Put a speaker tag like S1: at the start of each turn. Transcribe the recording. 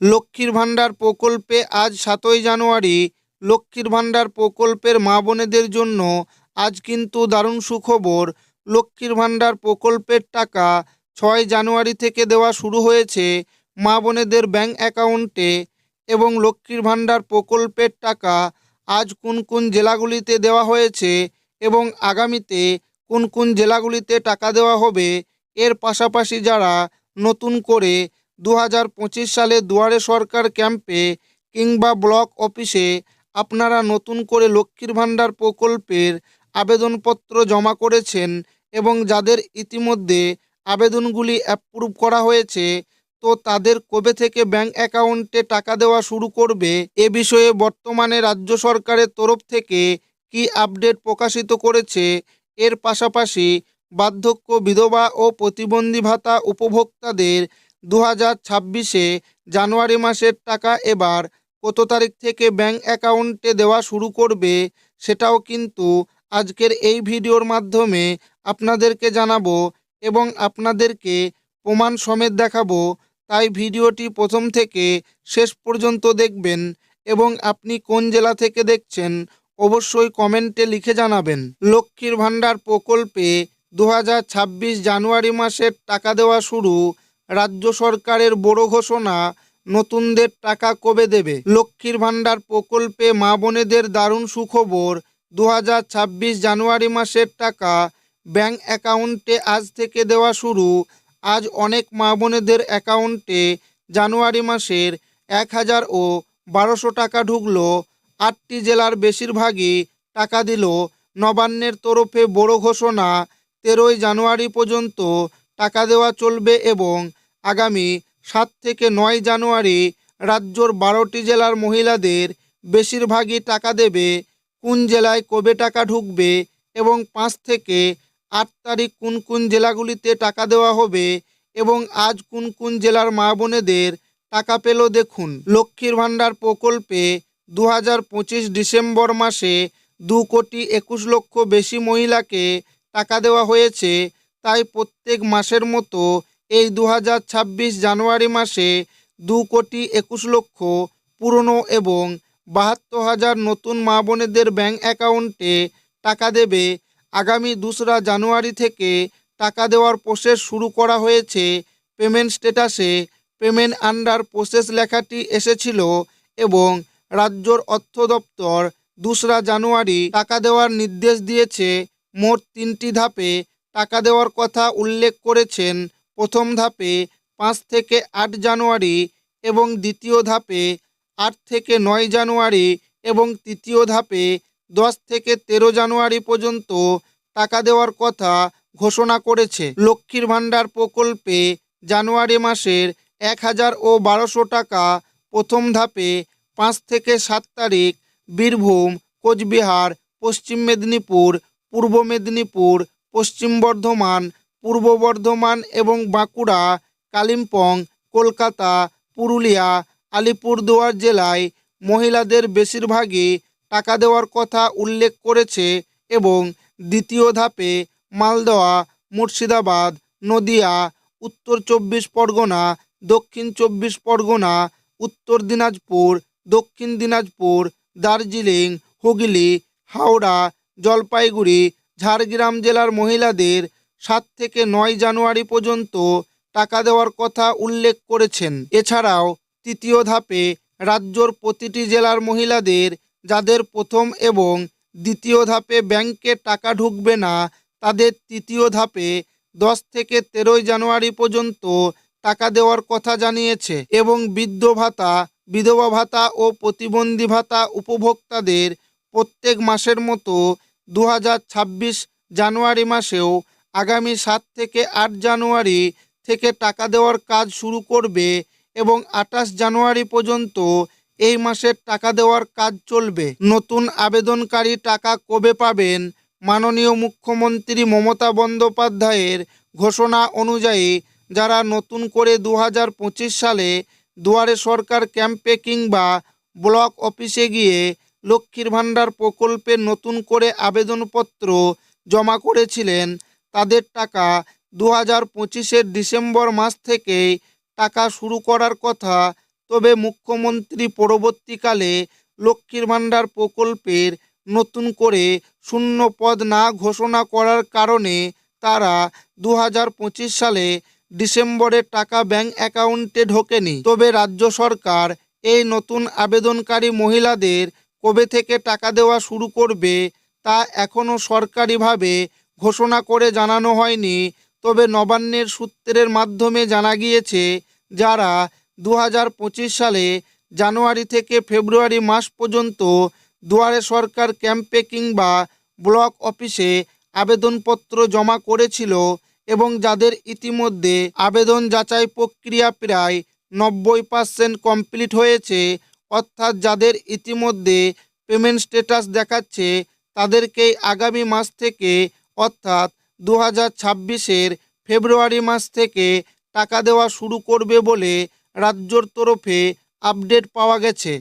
S1: লক্ষ্মীর ভাণ্ডার প্রকল্পে আজ সাতই জানুয়ারি লক্ষ্মীর ভাণ্ডার প্রকল্পের মা বোনেদের জন্য আজ কিন্তু দারুণ সুখবর। লক্ষ্মীর ভাণ্ডার প্রকল্পের টাকা ছয় জানুয়ারি থেকে দেওয়া শুরু হয়েছে মা বোনেদের ব্যাঙ্ক অ্যাকাউন্টে এবং লক্ষ্মীর ভাণ্ডার প্রকল্পের টাকা আজ কোন কোন জেলাগুলিতে দেওয়া হয়েছে এবং আগামীতে কোন কোন জেলাগুলিতে টাকা দেওয়া হবে। এর পাশাপাশি যারা নতুন করে দু হাজার পঁচিশ সালে দুয়ারে সরকার ক্যাম্পে কিংবা ব্লক অফিসে আপনারা নতুন করে লক্ষ্মীর ভাণ্ডার প্রকল্পের আবেদনপত্র জমা করেছেন এবং যাদের ইতিমধ্যে আবেদনগুলি অ্যাপ্রুভ করা হয়েছে, তো তাদের কবে থেকে ব্যাংক অ্যাকাউন্টে টাকা দেওয়া শুরু করবে এ বিষয়ে বর্তমানে রাজ্য সরকারের তরফ থেকে কি আপডেট প্রকাশিত করেছে, এর পাশাপাশি বার্ধক্য বিধবা ও প্রতিবন্ধী ভাতা উপভোক্তাদের দু হাজার ছাব্বিশে জানুয়ারি মাসের টাকা এবার কত তারিখ থেকে ব্যাংক অ্যাকাউন্টে দেওয়া শুরু করবে সেটাও কিন্তু আজকের এই ভিডিওর মাধ্যমে আপনাদেরকে জানাব এবং আপনাদেরকে প্রমাণ সমেত দেখাবো। তাই ভিডিওটি প্রথম থেকে শেষ পর্যন্ত দেখবেন এবং আপনি কোন জেলা থেকে দেখছেন অবশ্যই কমেন্টে লিখে জানাবেন। লক্ষ্মীর ভাণ্ডার প্রকল্পে দু হাজার ছাব্বিশ জানুয়ারি মাসের টাকা দেওয়া শুরু রাজ্য সরকারের বড় ঘোষণা, নতুনদের টাকা কবে দেবে? লক্ষ্মীর ভাণ্ডার প্রকল্পে মা বোনেদের দারুণ সুখবর দু হাজার ছাব্বিশ জানুয়ারি মাসের টাকা ব্যাংক অ্যাকাউন্টে আজ থেকে দেওয়া শুরু। আজ অনেক মা বোনেদের অ্যাকাউন্টে জানুয়ারি মাসের এক হাজার ও বারোশো টাকা ঢুকলো। আটটি জেলার বেশিরভাগই টাকা দিল। নবান্নের তরফে বড় ঘোষণা, তেরোই জানুয়ারি পর্যন্ত টাকা দেওয়া চলবে এবং আগামী সাত থেকে নয় জানুয়ারি রাজ্যর বারোটি জেলার মহিলাদের বেশিরভাগই টাকা দেবে কোন জেলায় কবে টাকা ঢুকবে এবং পাঁচ থেকে আট তারিখ কোন কোন জেলাগুলিতে টাকা দেওয়া হবে এবং আজ কোন কোন জেলার মা বোনেদের টাকা পেল দেখুন। লক্ষ্মীর ভাণ্ডার প্রকল্পে দু হাজার পঁচিশ ডিসেম্বর মাসে দু কোটি একুশ লক্ষ বেশি মহিলাকে টাকা দেওয়া হয়েছে, তাই প্রত্যেক মাসের মতো এই দু হাজার ছাব্বিশ জানুয়ারি মাসে দু কোটি একুশ লক্ষ পুরনো এবং বাহাত্তর হাজার নতুন মা বোনেদের ব্যাঙ্ক অ্যাকাউন্টে টাকা দেবে আগামী দোসরা জানুয়ারি থেকে টাকা দেওয়ার প্রসেস শুরু করা হয়েছে। পেমেন্ট স্ট্যাটাসে পেমেন্ট আন্ডার প্রসেস লেখাটি এসেছিল এবং রাজ্যর অর্থ দপ্তর দোসরা জানুয়ারি টাকা দেওয়ার নির্দেশ দিয়েছে। মোট তিনটি ধাপে টাকা দেওয়ার কথা উল্লেখ করেছেন প্রথম ধাপে পাঁচ থেকে আট জানুয়ারি এবং দ্বিতীয় ধাপে আট থেকে নয় জানুয়ারি এবং তৃতীয় ধাপে দশ থেকে তেরো জানুয়ারি পর্যন্ত টাকা দেওয়ার কথা ঘোষণা করেছে লক্ষ্মীর ভাণ্ডার প্রকল্পে জানুয়ারি মাসের এক হাজার ও বারোশো টাকা প্রথম ধাপে পাঁচ থেকে সাত তারিখ বীরভূম, কোচবিহার, পশ্চিম মেদিনীপুর, পূর্ব মেদিনীপুর, পশ্চিম বর্ধমান পূর্ব বর্ধমান এবং বাঁকুড়া, কালিম্পং, কলকাতা, পুরুলিয়া, আলিপুরদুয়ার জেলায় মহিলাদের বেশিরভাগই টাকা দেওয়ার কথা উল্লেখ করেছে এবং দ্বিতীয় ধাপে মালদহ, মুর্শিদাবাদ, নদিয়া, উত্তর চব্বিশ পরগনা, দক্ষিণ চব্বিশ পরগনা, উত্তর দিনাজপুর, দক্ষিণ দিনাজপুর, দার্জিলিং, হুগলি, হাওড়া, জলপাইগুড়ি, ঝাড়গ্রাম জেলার মহিলাদের সাত থেকে নয় জানুয়ারি পর্যন্ত টাকা দেওয়ার কথা উল্লেখ করেছেন। এছাড়াও তৃতীয় ধাপে রাজ্যর প্রতিটি জেলার মহিলাদের যাদের প্রথম এবং দ্বিতীয় ধাপে ব্যাংকে টাকা ঢুকবে না, তাদের তৃতীয় ধাপে দশ থেকে তেরোই জানুয়ারি পর্যন্ত টাকা দেওয়ার কথা জানিয়েছে এবং বৃদ্ধ ভাতা, বিধবা ভাতা ও প্রতিবন্ধী ভাতা উপভোক্তাদের প্রত্যেক মাসের মতো দু হাজার ছাব্বিশ জানুয়ারি মাসেও আগামী সাত থেকে আট জানুয়ারি থেকে টাকা দেওয়ার কাজ শুরু করবে এবং আঠাশ জানুয়ারি পর্যন্ত এই মাসের টাকা দেওয়ার কাজ চলবে। নতুন আবেদনকারী টাকা কবে পাবেন? মাননীয় মুখ্যমন্ত্রী মমতা বন্দ্যোপাধ্যায়ের ঘোষণা অনুযায়ী যারা নতুন করে দু হাজার পঁচিশ সালে দুয়ারে সরকার ক্যাম্পে কিংবা ব্লক অফিসে গিয়ে লক্ষ্মীর ভাণ্ডার প্রকল্পে নতুন করে আবেদনপত্র জমা করেছিলেন তাদের টাকা দু হাজার পঁচিশের ডিসেম্বর মাস থেকেই টাকা শুরু করার কথা। তবে মুখ্যমন্ত্রী পরবর্তীকালে লক্ষ্মীর ভাণ্ডার প্রকল্পের নতুন করে শূন্য পদ না ঘোষণা করার কারণে তারা দু হাজার পঁচিশ সালে ডিসেম্বরে টাকা ব্যাংক অ্যাকাউন্টে ঢোকেনি। তবে রাজ্য সরকার এই নতুন আবেদনকারী মহিলাদের কবে থেকে টাকা দেওয়া শুরু করবে তা এখনও সরকারিভাবে ঘোষণা করে জানানো হয়নি, তবে নবান্নের সূত্রের মাধ্যমে জানা গিয়েছে যারা দু হাজার পঁচিশ সালে জানুয়ারি থেকে ফেব্রুয়ারি মাস পর্যন্ত দুয়ারে সরকার ক্যাম্পে কিংবা ব্লক অফিসে আবেদনপত্র জমা করেছিল এবং যাদের ইতিমধ্যে আবেদন যাচাই প্রক্রিয়া প্রায় নব্বই পার্সেন্ট কমপ্লিট হয়েছে, অর্থাৎ যাদের ইতিমধ্যে পেমেন্ট স্ট্যাটাস দেখাচ্ছে, তাদেরকেই আগামী মাস থেকে অর্থাৎ দু হাজার ছাব্বিশের ফেব্রুয়ারি মাস থেকে টাকা দেওয়া শুরু করবে বলে রাজ্যর তরফে আপডেট পাওয়া গেছে।